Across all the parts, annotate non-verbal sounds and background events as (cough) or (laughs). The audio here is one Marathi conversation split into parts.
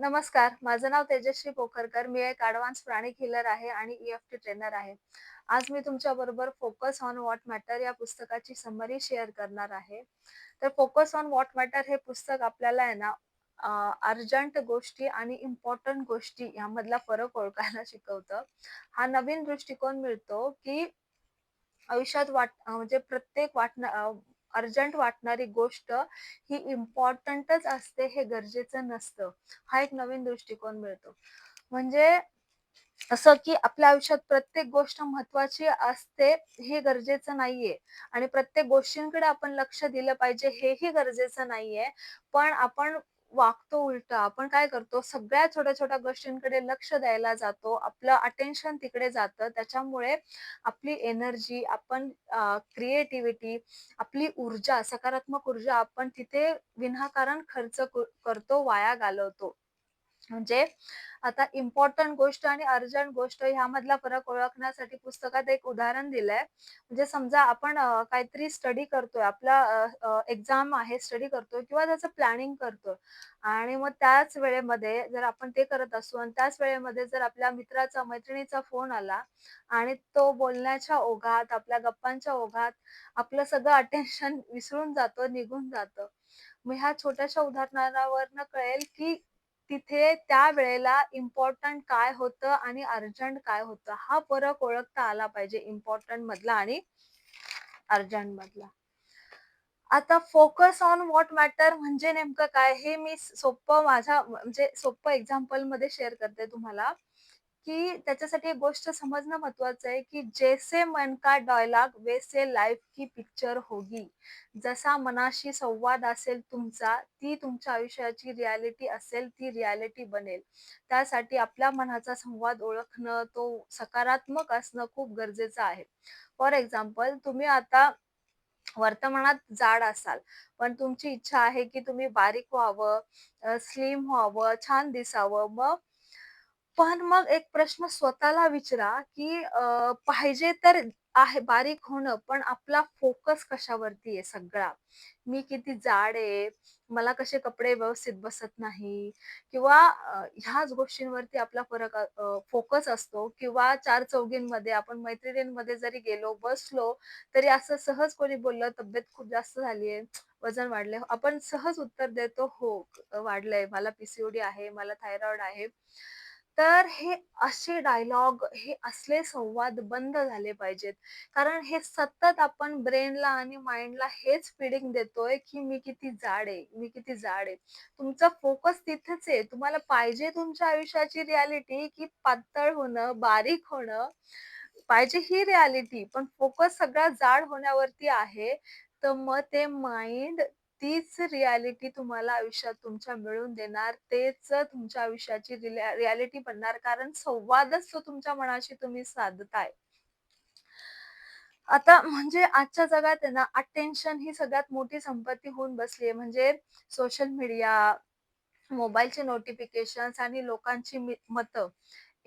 नमस्कार, माझं नाव तेजश्री पोखरकर. मी एक ॲडव्हान्स प्राणिक हिलर आहे आणि ई-एफ-टी ट्रेनर आहे. आज मी तुमच्याबरोबर फोकस ऑन व्हॉट मॅटर या पुस्तकाची समरी शेअर करणार आहे. तर फोकस ऑन व्हॉट मॅटर हे पुस्तक आपल्याला आहे ना अर्जंट गोष्टी आणि इम्पॉर्टंट गोष्टी यामधला फरक ओळखायला शिकवतं. हा नवीन दृष्टिकोन मिळतो, की आयुष्यात वाट म्हणजे प्रत्येक वाटणं अर्जंट वाटणारी गोष्ट ही इम्पॉर्टंटच असते हे गरजेचं नसतं. हा एक नवीन दृष्टिकोन मिळतो. म्हणजे असं की आपल्या आयुष्यात प्रत्येक गोष्ट महत्वाची असते हे गरजेचं नाहीये आणि प्रत्येक गोष्टींकडे आपण लक्ष दिलं पाहिजे हेही गरजेचं नाहीये. पण आपण वागतो उलट. आपण काय करतो सगळ्या छोट्या छोट्या गोष्टींकडे लक्ष द्यायला जातो. आपलं अटेन्शन तिकडे जातं. त्याच्यामुळे आपली एनर्जी आपण क्रिएटिव्हिटी आपली ऊर्जा सकारात्मक ऊर्जा आपण तिथे विनाकारण खर्च करतो वाया घालवतो. म्हणजे आता इम्पॉर्टंट गोष्ट आणि अर्जंट गोष्ट ह्यामधला फरक ओळखण्यासाठी पुस्तकात एक उदाहरण दिलंय. म्हणजे समजा आपण काहीतरी स्टडी करतोय आपला एक्झाम आहे स्टडी करतोय किंवा त्याचं प्लॅनिंग करतोय आणि मग त्याच वेळेमध्ये जर आपण ते करत असू आणि त्याच वेळेमध्ये जर आपल्या मित्राचा मैत्रिणीचा फोन आला आणि तो बोलण्याच्या ओघात आपल्या गप्पांच्या ओघात आपलं सगळं अटेन्शन (laughs) विसरून जातं निघून जातं. मग ह्या छोट्याशा उदाहरणावरनं कळेल की तिथे त्या वेळेला इम्पॉर्टंट काय होतं आणि अर्जंट काय होतं हा फरक ओळखता आला पाहिजे इम्पॉर्टंट मधला आणि अर्जंट मधला. आता फोकस ऑन व्हॉट मॅटर म्हणजे नेमकं काय? हे मी सोपं माझ्या म्हणजे सोपं एक्झाम्पलमध्ये शेअर करते तुम्हाला. की त्याच्यासाठी एक गोष्ट समजणं महत्वाचं आहे की जैसे मन का डॉयलॉग वेसे लाईफ की पिक्चर होगी. जसा मनाशी संवाद असेल तुमचा ती तुमच्या आयुष्याची रियालिटी असेल ती रियालिटी बनेल. त्यासाठी आपल्या मनाचा संवाद ओळखणं तो सकारात्मक असणं खूप गरजेचं आहे. फॉर एक्झाम्पल तुम्ही आता वर्तमानात जाड असाल पण तुमची इच्छा आहे की तुम्ही बारीक व्हावं स्लिम व्हावं छान दिसावं मग पण मग एक प्रश्न स्वतःला विचारा की पाहिजे तर आहे बारीक होणं पण आपला फोकस कशावरती आहे सगळा? मी किती जाड आहे? मला कसे कपडे व्यवस्थित बसत नाही? किंवा ह्याच गोष्टींवरती आपला फरक फोकस असतो. किंवा चार चौघींमध्ये आपण मैत्रिणींमध्ये जरी गेलो बसलो तरी असं सहज कोणी बोललं तब्येत खूप जास्त झाली आहे वजन वाढले आपण सहज उत्तर देतो हो वाढलंय. मला पीसीओडी आहे मला थायरॉइड आहे. तर हे असे डायलॉग हे असले संवाद बंद झाले पाहिजेत. कारण हे सतत आपण ब्रेनला आणि माइंडला हेच फिडिंग देतोय की मी किती जाड आहे मी किती जाड आहे. तुमचा फोकस तिथेच आहे. तुम्हाला पाहिजे तुमच्या आयुष्याची रियालिटी की पातळ होणं बारीक होणं. पाहिजे ही रियालिटी पण फोकस सगळा जाड होण्यावरती आहे. तर मग ते माइंड तीच रियालिटी तुम्हाला आयुष्यात तुमच्या मिळून देणार तेच तुमच्या आयुष्याची रियालिटी बनणार. कारण संवादच तो तुमच्या मनाशी तुम्ही साधताय. आता म्हणजे आजच्या जगात आहे ना अटेन्शन ही सगळ्यात मोठी संपत्ती होऊन बसली आहे. म्हणजे सोशल मीडिया मोबाईलचे नोटिफिकेशन आणि लोकांची मतं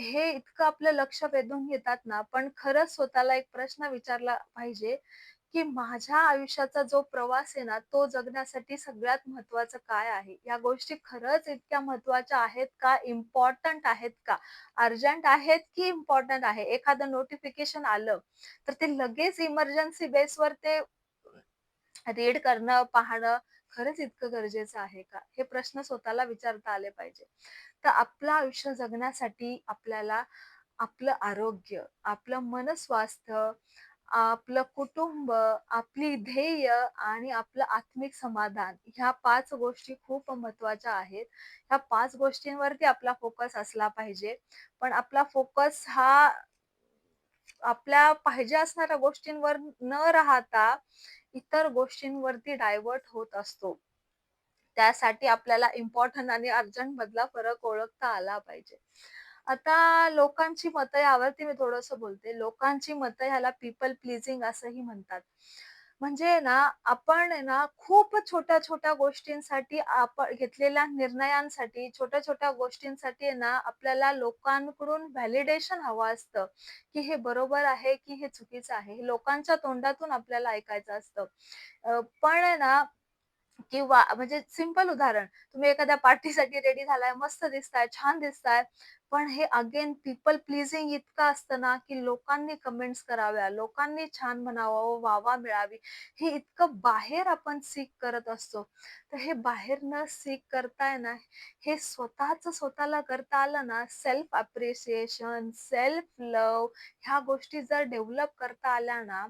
हे इतकं आपलं लक्ष वेधून घेतात ना. पण खरंच स्वतःला एक प्रश्न विचारला पाहिजे की माझ्या आयुष्याचा जो प्रवास आहे ना तो जगण्यासाठी सगळ्यात महत्वाचं काय आहे? या गोष्टी खरंच इतक्या महत्त्वाच्या आहेत का? इम्पॉर्टंट आहेत का? अर्जंट आहेत की इम्पॉर्टंट आहे? एखादं नोटिफिकेशन आलं तर ते लगेच इमर्जन्सी बेसवर ते रीड करणं पाहणं खरंच इतकं गरजेचं आहे का? हे प्रश्न स्वतःला विचारता आले पाहिजे. तर आपलं आयुष्य जगण्यासाठी आपल्याला आपलं आरोग्य आपलं मनस्वास्थ्य आपलं कुटुंब आपली ध्येय आणि आपलं आत्मिक समाधान ह्या पाच गोष्टी खूप महत्त्वाच्या आहेत. ह्या पाच गोष्टींवरती आपला फोकस असला पाहिजे. पण आपला फोकस हा आपल्या पाहिजे असणाऱ्या गोष्टींवर न राहता इतर गोष्टींवरती डायव्हर्ट होत असतो. त्यासाठी आपल्याला इम्पॉर्टंट आणि अर्जंट मधला फरक ओळखता आला पाहिजे. आता लोकांची मतं यावरती मी थोडस बोलते. लोकांची मतं ह्याला पीपल प्लीजिंग असंही म्हणतात. म्हणजे ना आपण ना खूप छोट्या छोट्या गोष्टींसाठी आपण घेतलेल्या निर्णयांसाठी छोट्या छोट्या गोष्टींसाठी ना आपल्याला लोकांकडून व्हॅलिडेशन हवं असतं की हे बरोबर आहे की हे चुकीचं आहे. लोकांच्या तोंडातून आपल्याला ऐकायचं असतं. पण ना किंवा म्हणजे सिंपल उदाहरण, तुम्ही एखाद्या पार्टीसाठी रेडी झालाय, मस्त दिसताय, छान दिसताय. पण हे अगेन पीपल प्लीजिंग इतकं असतं ना, की लोकांनी कमेंट्स कराव्या, लोकांनी छान म्हणावं, वाह मिळावी. हे इतकं बाहेर आपण सीक करत असतो. तर हे बाहेर न सीक करता ना, हे स्वतःच स्वतःला करता आलं ना, सेल्फ अप्रिसिएशन सेल्फ लव ह्या गोष्टी जर डेव्हलप करता आल्या ना,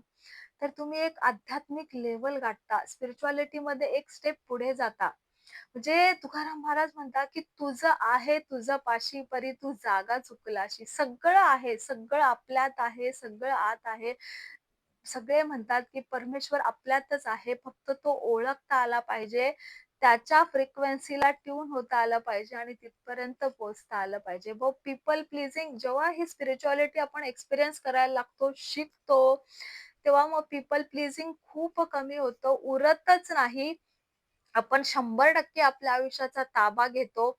तर तुम्ही एक आध्यात्मिक लेवल गाठता. स्पिरिच्युअलिटीमध्ये एक स्टेप पुढे जाता. म्हणजे तुकाराम महाराज म्हणतात, की "तुझं आहे तुझं पाशी परी तू जागा चुकलाशी." सगळं आहे, सगळं आपल्यात आहे, सगळं आत आहे. सगळे म्हणतात, की परमेश्वर आपल्यातच आहे. फक्त तो ओळखता आला पाहिजे. त्याच्या फ्रिक्वेन्सीला ट्यून होता आलं पाहिजे आणि तिथपर्यंत पोहोचता आलं पाहिजे. व पीपल प्लीजिंग जेव्हा ही स्पिरिच्युअलिटी आपण एक्सपिरियन्स करायला लागतो, शिकतो, तेव्हा मग पीपल प्लीजिंग खूप कमी होतं. उरतच नाही. आपण शंभर टक्के आपल्या आयुष्याचा ताबा घेतो.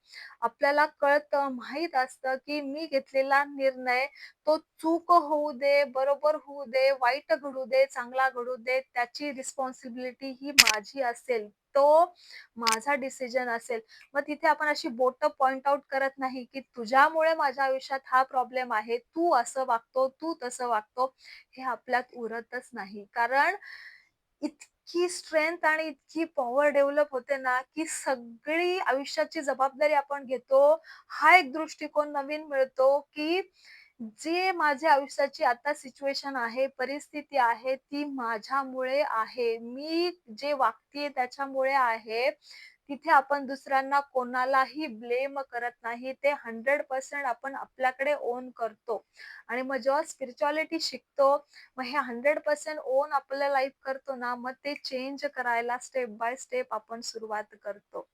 आपल्याला कळतं, माहीत असतं, की मी घेतलेला निर्णय तो चूक होऊ दे, बरोबर होऊ दे, वाईट घडू दे, चांगला घडू दे, त्याची रिस्पॉन्सिबिलिटी ही माझी असेल. तो माझा डिसिजन असेल. मग तिथे आपण अशी बोट पॉइंट आउट करत नाही, की तुझ्यामुळे माझ्या आयुष्यात हा प्रॉब्लेम आहे. तू असं वागतो, तू तसं वागतो. हे आपल्यात उरतच नाही. कारण इतकी स्ट्रेंथ आणि इतकी पॉवर डेव्हलप होते ना, की सगळी आयुष्याची जबाबदारी आपण घेतो. हा एक दृष्टिकोन नवीन मिळतो, की जे माझ्या आयुष्याची आता सिच्युएशन आहे, परिस्थिती आहे, ती माझ्यामुळे आहे. मी जे वागतेय त्याच्यामुळे आहे. तिथे आपण दुसऱ्यांना कोणालाही ब्लेम करत नाही. ते 100% आपण आपल्याकडे ओन करतो. आणि मग जेव्हा स्पिरिच्युअलिटी शिकतो, मग हे 100% ओन आपलं लाईफ करतो ना, मग ते चेंज करायला स्टेप बाय स्टेप आपण सुरुवात करतो.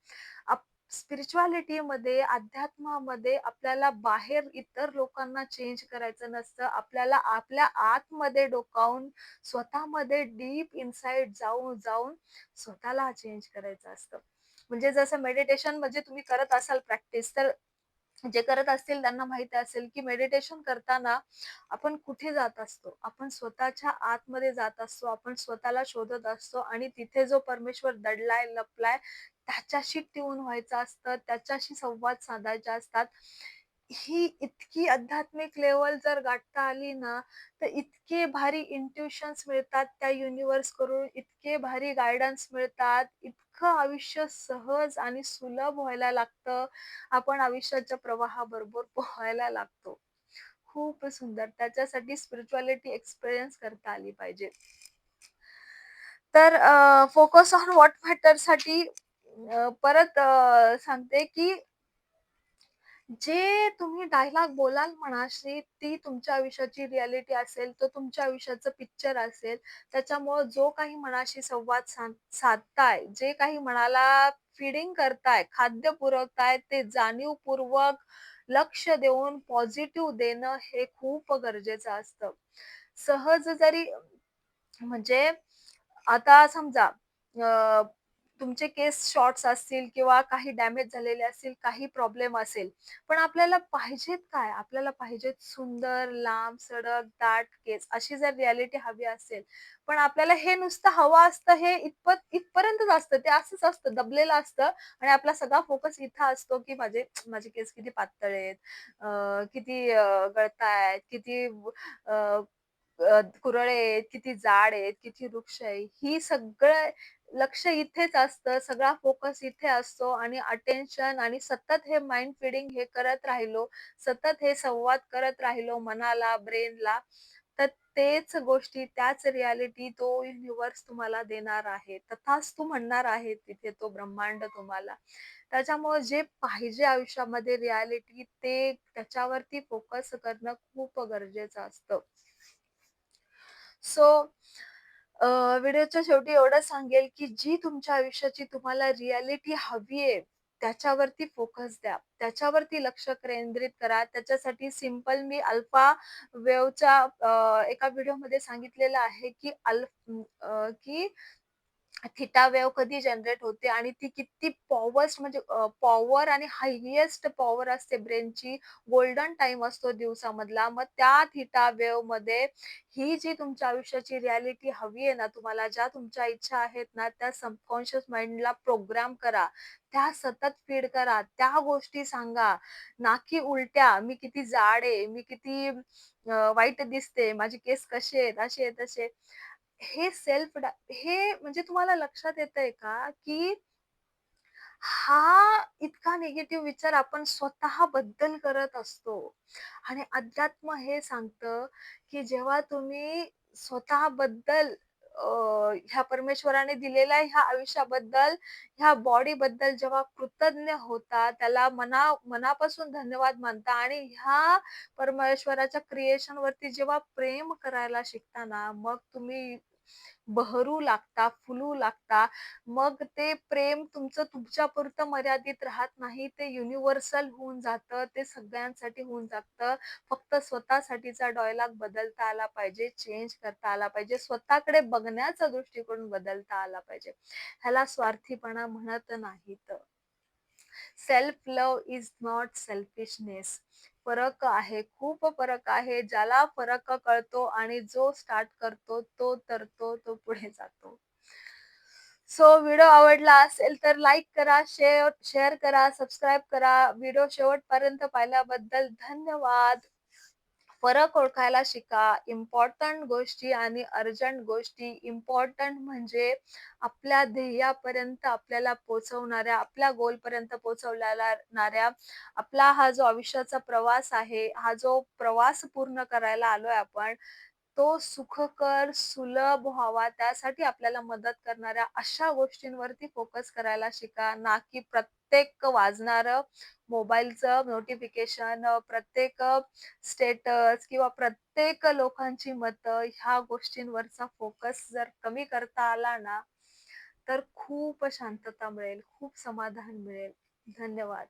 आप स्पिरिच्युअलिटीमध्ये, अध्यात्मामध्ये आपल्याला बाहेर इतर लोकांना चेंज करायचं नसतं. आपल्याला आपल्या आतमध्ये डोकावून, स्वतःमध्ये डीप इनसाईड जाऊन जाऊन स्वतःला चेंज करायचं असतं. म्हणजे जसं मेडिटेशन म्हणजे तुम्ही करत असाल प्रॅक्टिस, तर जे करत असतील त्यांना माहिती असेल, की मेडिटेशन करताना आपण कुठे जात असतो? आपण स्वतःच्या आतमध्ये जात असतो. आपण स्वतःला शोधत असतो आणि तिथे जो परमेश्वर दडलाय, लपलाय त्याच्याशी ट्यून व्हायचं असतं, त्याच्याशी संवाद साधायचे असतात. ही इतकी आध्यात्मिक लेवल जर गाठता आली ना, तर इतके भारी इंट्युशन्स मिळतात त्या युनिवर्स करून इतके भारी गायडन्स मिळतात. इतकं आयुष्य सहज आणि सुलभ व्हायला लागतं. आपण आयुष्याच्या प्रवाहाबरोबर पोहायला लागतो. खूप सुंदर. त्याच्यासाठी स्पिरिच्युअलिटी एक्सपिरियन्स करता आली पाहिजे. तर फोकस ऑन व्हॉट मॅटरसाठी परत सांगते, की जे तुम्ही डायलॉग बोलाल मनाशी, ती तुमच्या आयुष्याची रियालिटी असेल, तो तुमच्या आयुष्याचं पिक्चर असेल. त्याच्यामुळं जो काही मनाशी संवाद साधताय, जे काही मनाला फीडिंग करताय, खाद्य पुरवताय, ते जाणीवपूर्वक लक्ष देऊन पॉझिटिव्ह देणं हे खूप गरजेचं असतं. सहज जरी म्हणजे आता समजा तुमचे केस शॉर्ट्स असतील किंवा काही डॅमेज झालेले असतील, काही प्रॉब्लेम असेल. पण आपल्याला पाहिजेत काय? आपल्याला पाहिजेत सुंदर, लांब, सडक, दाट केस. अशी जर रियालिटी हवी असेल, पण आपल्याला हे नुसतं हवं असतं हे इतपत इथपर्यंतच असतं. ते असंच असतं, दबलेलं असतं आणि आपला सगळा फोकस इथं असतो, की माझे माझे केस किती पातळ आहेत, किती अ, गळतायत, किती कुरळे आहेत, किती जाड आहेत, किती वृक्ष आहे. ही सगळं लक्ष इथेच असतं, सगळा फोकस इथे असतो आणि अटेन्शन आणि सतत हे माइंड फीडिंग हे करत राहिलो, सतत हे संवाद करत राहिलो मनाला, ब्रेनला, तर तेच गोष्टी, त्याच रियालिटी तो युनिवर्स तुम्हाला देणार आहे. तथाच तू म्हणणार आहे तिथे तो ब्रह्मांड तुम्हाला. त्याच्यामुळे जे पाहिजे आयुष्यामध्ये रियालिटी ते त्याच्यावरती फोकस करणं खूप गरजेचं असतं. सो व्हिडिओच्या शेवटी एवढं सांगेल, की जी तुमच्या आयुष्याची तुम्हाला रियालिटी हवी आहे, त्याच्यावरती फोकस द्या. त्याच्यावरती लक्ष केंद्रित करा. त्याच्यासाठी सिंपल मी अल्फा वेव्हच्या एका व्हिडिओमध्ये सांगितलेलं आहे, की अल्फ की थिटा वेव्ह कधी जनरेट होते आणि ती किती पॉवर्स म्हणजे पॉवर आणि हायेस्ट पॉवर असते. ब्रेनची गोल्डन टाइम असतो दिवसामधला. मग त्या थिटा वेव्हमध्ये ही जी तुमच्या आयुष्याची रियालिटी हवी आहे ना तुम्हाला ज्या तुमच्या इच्छा आहेत ना त्या सबकॉन्शियस माइंडला प्रोग्राम करा. त्या सतत फीड करा. त्या गोष्टी सांगा. ना की उलट्या मी किती जाड आहे मी किती वाईट दिसते माझे केस कसे आहेत असे आहेत तसे हे सेल्फ हे म्हणजे तुम्हाला लक्षात येतंय का, की हा इतका निगेटिव्ह विचार आपण स्वतः बद्दल करत असतो. आणि अध्यात्म हे सांगतं, की जेव्हा तुम्ही स्वतःबद्दल बद्दल ह्या परमेश्वराने दिलेल्या ह्या आयुष्याबद्दल, ह्या बॉडीबद्दल जेव्हा कृतज्ञ होता, त्याला मना मनापासून धन्यवाद मानता आणि ह्या परमेश्वराच्या क्रिएशन वरती जेव्हा प्रेम करायला शिकताना मग तुम्ही बहरू लागता, फुलू लागता. मग ते प्रेम तुमचं तुमच्यापुरतं मर्यादित राहत नाही. ते युनिव्हर्सल होऊन जातं. ते सगळ्यांसाठी होऊन जातं. फक्त स्वतःसाठीचा डॉयलॉग बदलता आला पाहिजे, चेंज करता आला पाहिजे. स्वतःकडे बघण्याचा दृष्टिकोन बदलता आला पाहिजे. ह्याला स्वार्थीपणा म्हणत नाहीत. Self love is not selfishness. फरक आहे, खूप फरक आहे. ज्याला फरक कळतो आणि जो स्टार्ट करतो, तो तरतो, तो पुढे जातो. सो व्हिडिओ आवडला असेल तर लाईक करा, शेअर शेअर करा, सबस्क्राईब करा. व्हिडिओ शेवटपर्यंत पाहिल्याबद्दल धन्यवाद. फरक ओळखायला शिका. इम्पॉर्टंट गोष्टी आणि अर्जंट गोष्टी. इम्पॉर्टंट म्हणजे आपल्या ध्येयापर्यंत आपल्याला पोचवणाऱ्या आपल्या गोलपर्यंत पोचवल्याणाऱ्या आपला हा जो आयुष्याचा प्रवास आहे, हा जो प्रवास पूर्ण करायला आलोय आपण, तो सुखकर, सुलभ व्हावा त्यासाठी आपल्याला मदत करणाऱ्या अशा गोष्टींवरती फोकस करायला शिका. ना की प्रत्येक वाजणारं मोबाईलचं नोटिफिकेशन, प्रत्येक स्टेटस किंवा प्रत्येक लोकांची मतं ह्या गोष्टींवरचा फोकस जर कमी करता आला ना, तर खूप शांतता मिळेल, खूप समाधान मिळेल. धन्यवाद.